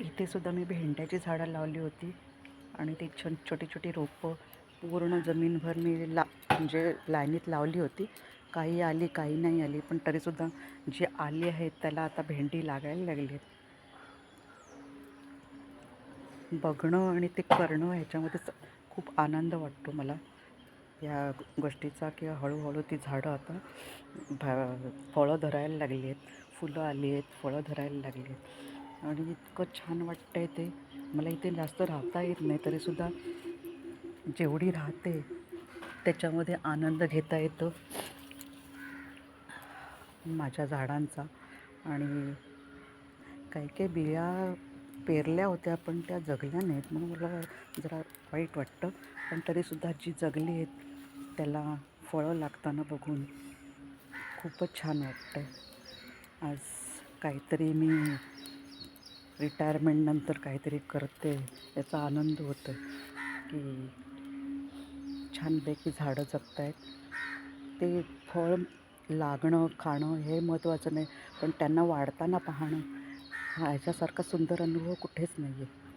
इथे सुद्धा मी भेंड्याची झाडं लावली होती आणि ते छान छोटी छोटी रोपं पूर्ण जमीनभर मी ला म्हणजे लाईनीत लावली होती. काही आली काही नाही आली पण तरीसुद्धा जी आली आहेत त्याला आता भेंडी लागायला लागली आहेत बघणं आणि ते करणं ह्याच्यामध्येच खूप आनंद वाटतो मला. या गोष्टीचा की हळूहळू ती झाडं आता भा फळं धरायला लागली आहेत फुलं आली आहेत फळं धरायला लागली आहेत आणि इतकं छान वाटतं आहे ते. मला इथे जास्त राहता येत नाही तरीसुद्धा जेवढी राहते त्याच्यामध्ये आनंद घेता येतो. माझ्या झाडांचा. आणि काही काही बिया पेरल्या होत्या पण त्या जगल्या नाहीत. म्हणून मला जरा वाईट वाटतं. पण तरीसुद्धा जी जगली आहेत त्याला फळं लागताना बघून खूपच छान वाटतं आज काहीतरी मी रिटायरमेंटनंतर काहीतरी करते याचा आनंद होतो की छानपैकी झाडं जगत आहेत ते फळ लागणं खाणं हे महत्त्वाचं नाही पण त्यांना वाढताना पाहणं हा ह्याच्यासारखा सुंदर अनुभव कुठेच नाही आहे